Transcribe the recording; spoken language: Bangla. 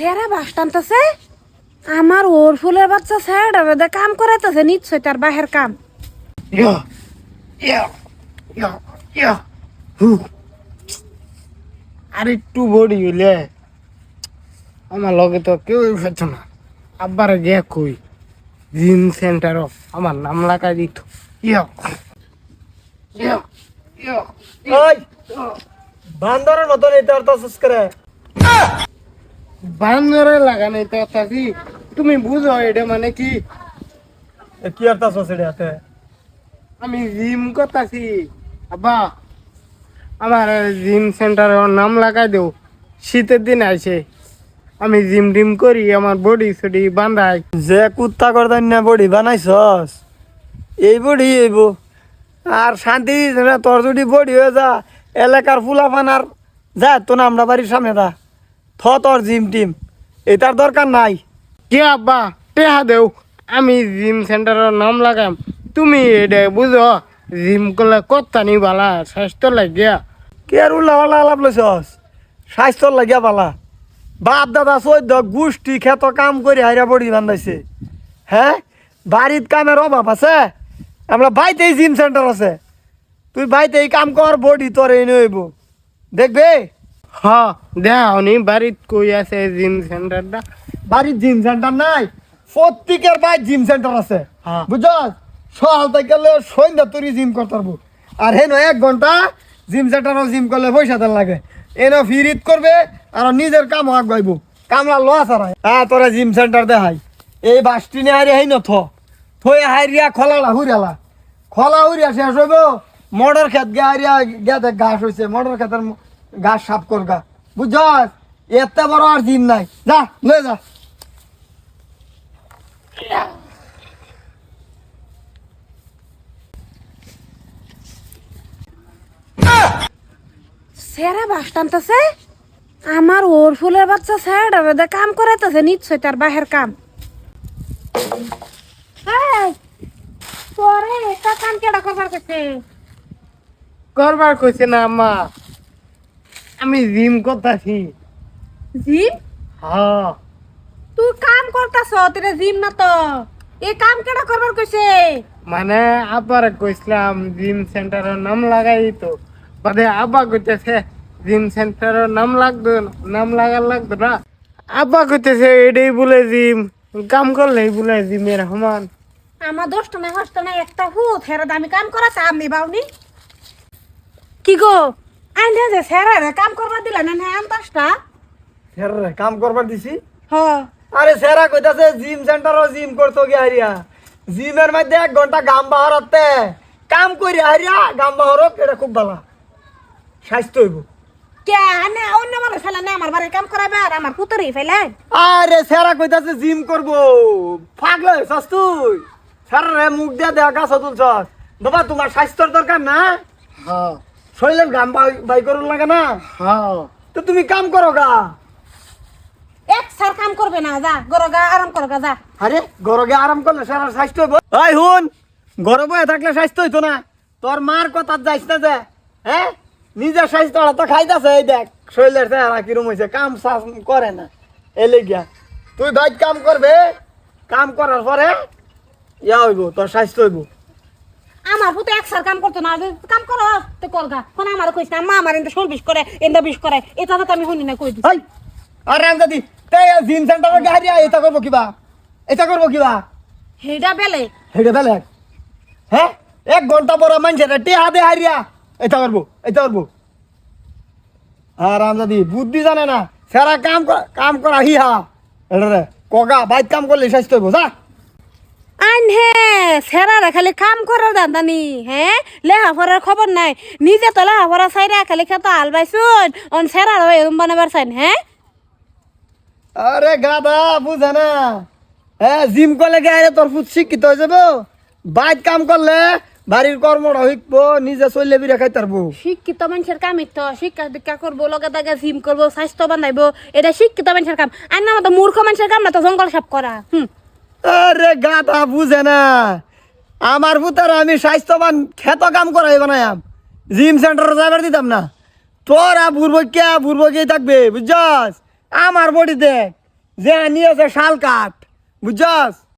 সেরা বাস টানতেছে? আমার ওর ফুলের বাচ্চা বেদে কাম করাইতেছে নিশ্চয় তার বাহের কাম। হু। আর একটু বডি হইলে আমার লগে তো কেউ ফেতো না। আব্বার গিয়া কই জিম সেন্টার আমার নাম লাগাই দিত। ইয়া ইয়া ইয়া বান্দরের মতন এটা অর্থ করে? বান্দরে লাগানো তো তাকি তুমি বুঝো এটা মানে কি? এ কি অর্থ আছে হাতে আমি জিম করতেছি। আব্বা আমার জিম সেন্টারের নাম লাগাই দেও। শীতের দিন আছে আমি জিম টিম করি আমার বডি সডি বান্ধাই। যে কুত্তা করতেন না বডি বানাইছস এই বডি এইব। আর শান্তি তোর যদি বডি হয়ে যা এলাকার ফুলাফানার যা তো না আমরা বাড়ির সামনে দা। থ তোর জিম টিম এটার দরকার নাই। কে আব্বা টেহা দেও আমি জিম সেন্টারের নাম লাগাম। তুমি এটা বুঝো জিম করলে কত্তা নি বালা স্বাস্থ্য লাগিয়া। কে আর উল্লা পাল্লা আলাপ লইছস? স্বাস্থ্যর লাগিয়া পালা বাপ দাদা চৈদ্য গোষ্ঠী খেত কাম করে হাইরা বডি বান্ধাইছে। হ্যাঁ? বাড়িত কামের অভাব আছে? আমরা বাইতেই জিম সেন্টার আছে। তুই বাইতেই কাম কর বডি তোর এনে হইব। দেখবে? হ দেও নি বাড়িত কই আছে জিম সেন্টারটা বাড়ির জিম সেন্টার নাই প্রত্যেকের জিম সেন্টার আছে। হ্যাঁ। বুঝছস? সকাল থেকে সন্ধ্যা তুই জিম করতে পারব। আর হেন এক ঘণ্টা জিম সেন্টারও জিম করলে পয়সা লাগে। এনে ফিরিত করবে আর নিজের কাম আগাইব। কামলা লস আর হ্যাঁ। তোরা জিম সেন্টার দেখাই। এই বাসটি নিয়ে হারিয়ে হাই নথ থই হারিয়া খলালা হুরিয়ালা খলা হুরিয়া শেষ হইব মটর খেত গে হারিয়া গেতে ঘাস হয়েছে মটর খেতের ঘাস সাফ করগা বুঝছস? এত বড় আর জিম নাই। যা লয়ে যা। সেরা বাস টানতেছে? আমার ওর ফুলের বাচ্চা স্যারটা বেদে কাম করাইতেছে নিশ্চয় তার বাহের কাম। তোরে এটা কাম কেডা করবার কাছে করবার কইছে না আম্মা আমি জিম করতেছি। জিম? হ্যাঁ। তুই কাম করতাছ তোরে জিম না তো। এই কাম কেডা করবার কইছে? মানে আবার কইছিলাম জিম সেন্টারের নাম লাগাই তো। বাদে আব্বা কইতেছে জিম সেন্টারের নাম লাগতো না, নাম লাগার লাগতো না। আব্বা কইতেছে এটাই বলে জিম। কাম করলেই বলে জিমের সমান। আমার দশটা নাই হস্তা নাই একটা হুত। হেরা দামি কাম করাতে আমি বাউনি কি গো? আইনে যে সেরা রে কাম করবার দিলা না না দশটা। স্যার কাম করবার দিছি? হ। আরে স্যারা কইতাছে জিম সেন্টারও জিম করতো গিয়ে হারিয়া। জিমের মধ্যে এক ঘণ্টা গাম বাহারতে কাম করি হারিয়া গাম বাহারক এটা খুব ভালো। স্বাস্থ্য হইব। কে? আনে অন্য মানুষ ফেলে না আমার বাড়ি কাম করাবে আর আমার পুতরি ফেলে। আরে স্যারা কইতাছে জিম করব। পাগল হইছস তুই। স্যার রে মুখ দিয়ে দেয়া গাছ তুলছস। বাবা তোমার স্বাস্থ্যর দরকার না? হ্যাঁ। শরীরের গাম বাই- বাই করুন লাগে না? হ্যাঁ। তো তুমি কাম করো গা। এক সার কাম করবে না যা গরগা আরাম করগা যা। আরে গরগে আরাম করলে সারা স্বাস্থ্য হইব? এই হুন গরম হয়ে থাকলে স্বাস্থ্য হইতো না। তোর মার কথা যাইস না যে হ্যাঁ নিজের স্বাস্থ্যটা তো খাইতাছে এই দেখ শরীরের চেহারা কিরম হয়েছে কাম সাম করে না। এলে গিয়া তুই বাইক কাম করবে? কাম করার পরে ইয়া হইব তোর স্বাস্থ্য হইব। আমার পুতে এক সার কাম করতো না কাম করো তো করগা কোন আমার কইছ না মা আমার এনতে সর্বিস করে এনতে বিষ করে। এটা তো আমি শুনি না কই দিছি আর রাম দাদি তাই জিম সেন্টারে গাড়িয়া এটা করব কিবা? এটা করব কিবা? হেডা বেলে। হেডে বেলেগ হ্যাঁ? এক ঘণ্টা পর মানুষের টেহা দে হারিয়া। এটা করব এটা করব। আর আমদাদি বুদ্ধি জানে না সেরা কাম করা কাম করা হি হা এটা রে কগা বাইক কাম করলে স্বাস্থ্য হইব যা। আইন হে। সেরা খালি কাম করার দান্দানি হ্যাঁ লেহা খবর নাই। নিজে তো লেহা পড়া চাইরা খালি খেত হাল বাইছুন অন সেরা এরম বানাবার চাইন হ্যাঁ আরে গাদা বুঝে না। হ্যাঁ জিম করলে গিয়ে তোর ফুট শিক্ষিত হয়ে যাব? বাইক কাম করলে বাড়ির কর্মটা শিখব নিজে চললে বিরে খাইতে পারব। শিক্ষিত মানুষের কামই তো শিক্ষা দীক্ষা করব লগে দাগে জিম করব স্বাস্থ্য বানাইবো এটা শিক্ষিত মানুষের কাম। আর না তো মূর্খ মানুষের কাম না তো জঙ্গল সাফ করা হুম। আরে গাদা বুঝে না। আমার পুতার আমি স্বাস্থ্যবান, খেত কাম করাই বানায়াম জিম সেন্টারে যাবার দিতাম না। তোরা বুড়বো কে বুড়বো কে থাকবে, বুঝছস? আমার বডি দেখ, যে নিয়েছে শাল কাঠ, বুঝছস?